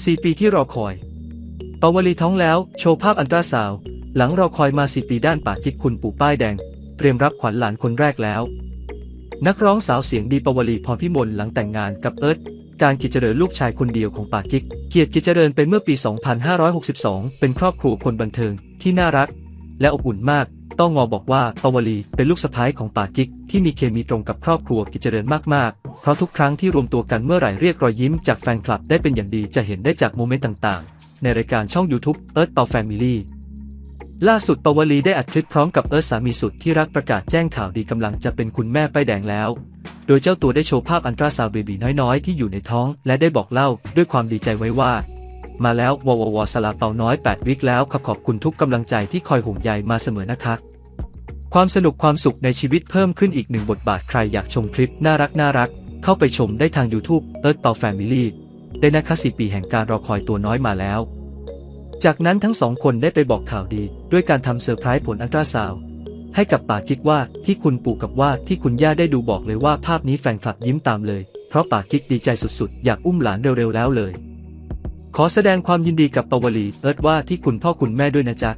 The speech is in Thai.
4ปีที่รอคอยปาวลีท้องแล้ว โชว์ภาพอันตราซาว หลังรอคอยมา4ปีด้านป่าคิดคุณปู่ป้ายแดง เตรียมรับขวัญหลานคนแรกแล้ว นักร้องสาวเสียงดีปาวลีพรพิมลหลังแต่งงานกับเอิร์ธการกิจเจริญลูกชายคนเดียวของป่ากิก เกียรติกิจเจริญไปเมื่อปี 2562 เป็นครอบครัวคนบันเทิงที่น่ารัก และอบอุ่นมาก ต้องงอบอกว่าปาวลีเป็นลูกสะใภ้ของป่ากิกที่มีเคมีตรงกับครอบครัวกิจเจริญมากๆ เพราะทุกครั้งที่รวมตัวกันเมื่อไหร่เรียกรอยยิ้มจากแฟนคลับได้เป็นอย่างดีจะเห็นได้จากโมเมนต์ต่างๆ ในรายการช่อง YouTube Earth ต่อ Family ล่าสุดปาวลีได้อัดคลิปพร้อมกับเอิร์ธสามีสุดที่รักประกาศแจ้งข่าวดีกำลังจะเป็นคุณแม่ป้ายแดงแล้ว โดยเจ้าตัวได้โชว์ภาพอันตราซาวเบบีน้อยๆ ที่อยู่ในท้อง และได้บอกเล่าด้วยความดีใจไว้ว่า มาแล้ววอววสลาเปาน้อย 8 วิกแล้วขอขอบคุณทุกกำลังใจที่คอยห่วงใยมาเสมอนะคะ ความสนุกความสุขในชีวิตเพิ่มขึ้นอีกหนึ่งบทบาทใครอยากชมคลิปน่ารักน่ารัก เข้าไปชมได้ทาง YouTube เอิร์ธเปาแฟมิลี่ได้นะคะสี่ปีแห่งการรอคอยตัวน้อยมาแล้ว จากนั้นทั้งสองคนได้ไปบอกข่าวดี ด้วยการทำเซอร์ไพรส์ผลอัลตราซาวให้กับป่ากิ๊กว่าที่คุณปู่กับว่าที่คุณย่าได้ดูบอกเลยว่าภาพนี้แฟนคลับยิ้มตามเลย เพราะป่ากิ๊กดีใจสุดๆ อยากอุ้มหลานเร็วๆแล้วเลย ขอแสดงความยินดีกับปาวลีเอิร์ธว่าที่คุณพ่อคุณแม่ด้วยนะจ๊ะ